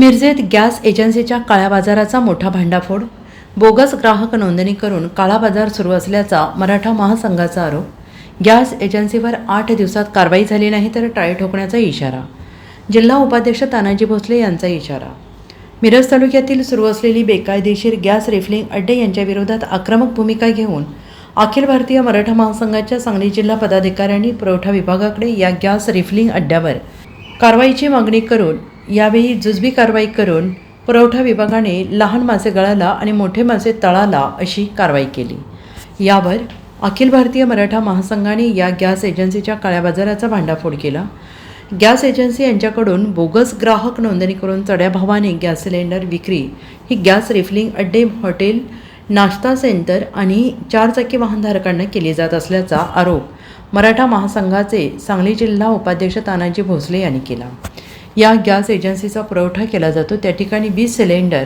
मिरजेत gas एजन्सीच्या काळ्या बाजाराचा मोठा भांडाफोड बोगस ग्राहक नोंदणी करून काळा बाजार सुरू असल्याचा मराठा महासंघाचा आरोप गॅस एजन्सीवर आठ दिवसात कारवाई झाली नाही तर टाळी ठोकण्याचा इशारा जिल्हा उपाध्यक्ष तानाजी भोसले यांचा इशारा. मिरज तालुक्यातील सुरू असलेली बेकायदेशीर गॅस रिफिलिंग अड्डे यांच्याविरोधात आक्रमक भूमिका घेऊन अखिल भारतीय मराठा महासंघाच्या सांगली जिल्हा पदाधिकाऱ्यांनी पुरवठा विभागाकडे या गॅस रिफिलिंग अड्ड्यावर कारवाईची मागणी करून यावेळी जुजबी कारवाई करून पुरवठा विभागाने लहान मासे गळाला आणि मोठे मासे तळाला अशी कारवाई केली. यावर अखिल भारतीय मराठा महासंघाने या गॅस एजन्सीच्या काळ्या बाजाराचा भांडाफोड केला. गॅस एजन्सी यांच्याकडून बोगस ग्राहक नोंदणी करून चढ्या भावाने गॅस सिलेंडर विक्री ही गॅस रिफिलिंग अड्डे हॉटेल नाश्ता सेंटर आणि चारचाकी वाहनधारकांना केली जात असल्याचा आरोप मराठा महासंघाचे सांगली जिल्हा उपाध्यक्ष तानाजी भोसले यांनी केला. या गॅस एजन्सीचा पुरवठा केला जातो. त्या ठिकाणी वीस सिलेंडर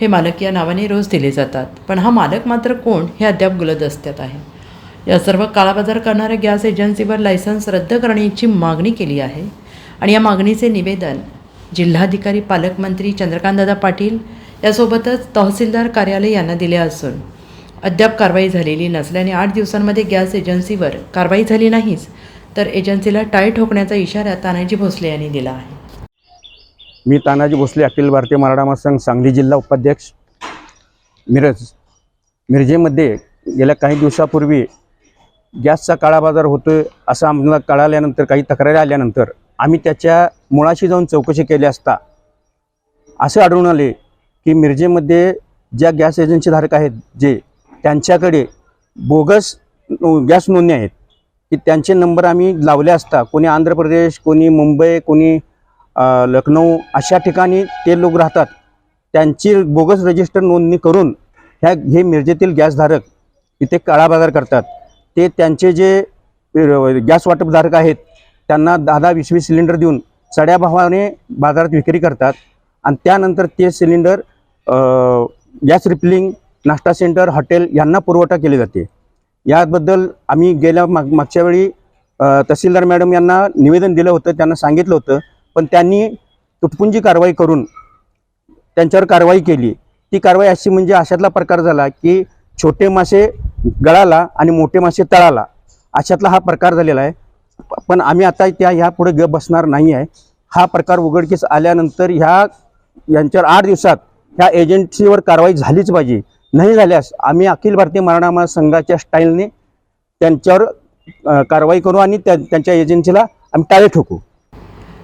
हे मालक या नावाने रोज दिले जातात. पण हा मालक मात्र कोण हे अद्याप गुलदस्त्यात आहे. या सर्व काळाबाजार करणाऱ्या गॅस एजन्सीवर लायसन्स रद्द करण्याची मागणी केली आहे आणि या मागणीचे निवेदन जिल्हाधिकारी पालकमंत्री चंद्रकांतदादा पाटील यासोबतच तहसीलदार कार्यालय यांना दिले असून अद्याप कारवाई झालेली नसल्याने आठ दिवसांमध्ये गॅस एजन्सीवर कारवाई झाली नाहीच तर एजन्सीला टाय ठोकण्याचा इशारा तानाजी भोसले यांनी दिला आहे. मी तानाजी भोसले अखिल भारतीय मराठा महासंघ सांगली जिल्हा उपाध्यक्ष. मिरज मिरजेमध्ये गेल्या काही दिवसापूर्वी गॅसचा काळा बाजार होतोय असं आम्हाला कळाल्यानंतर काही तक्रारी आल्यानंतर आम्ही त्याच्या मुळाशी जाऊन चौकशी केली असता असे आढळून आले की मिरजेमध्ये ज्या गॅस एजन्सीधारक आहेत जे त्यांच्याकडे बोगस गॅस नोंदणी आहेत की त्यांचे नंबर आम्ही लावले असता कोणी आंध्र प्रदेश कोणी मुंबई कोणी लखनौ अशा ठिकाणी ते लोक राहतात. त्यांची बोगस रजिस्टर नोंदणी करून ह्या हे मिरजेतील गॅसधारक इथे काळा बाजार करतात. ते त्यांचे जे गॅस वाटपधारक आहेत त्यांना दहा दहा वीस वीस सिलेंडर देऊन चढ्या भावाने बाजारात विक्री करतात. आणि त्यानंतर ते सिलेंडर गॅस रिफिलिंग नाश्ता सेंटर हॉटेल यांना पुरवठा केले जाते. याबद्दल आम्ही गेल्या माग मागच्या वेळी तहसीलदार मॅडम यांना निवेदन दिलं होतं त्यांना सांगितलं होतं. पण त्यांनी तुटपुंजी कारवाई करून त्यांच्यावर कारवाई केली. ती कारवाई अशी म्हणजे अशातला प्रकार झाला की छोटे मासे गळाला आणि मोठे मासे तळाला. अशातला हा प्रकार झालेला आहे. पण आम्ही आता त्या ह्या पुढे ग बसणार नाही आहे. हा प्रकार उघडकीस आल्यानंतर ह्या यांच्यावर आठ दिवसात ह्या एजन्सीवर कारवाई झालीच पाहिजे. नाही झाल्यास आम्ही अखिल भारतीय मराठा संघाच्या स्टाईलने त्यांच्यावर कारवाई करू आणि त्या त्यांच्या एजन्सीला आम्ही टाळे ठोकू.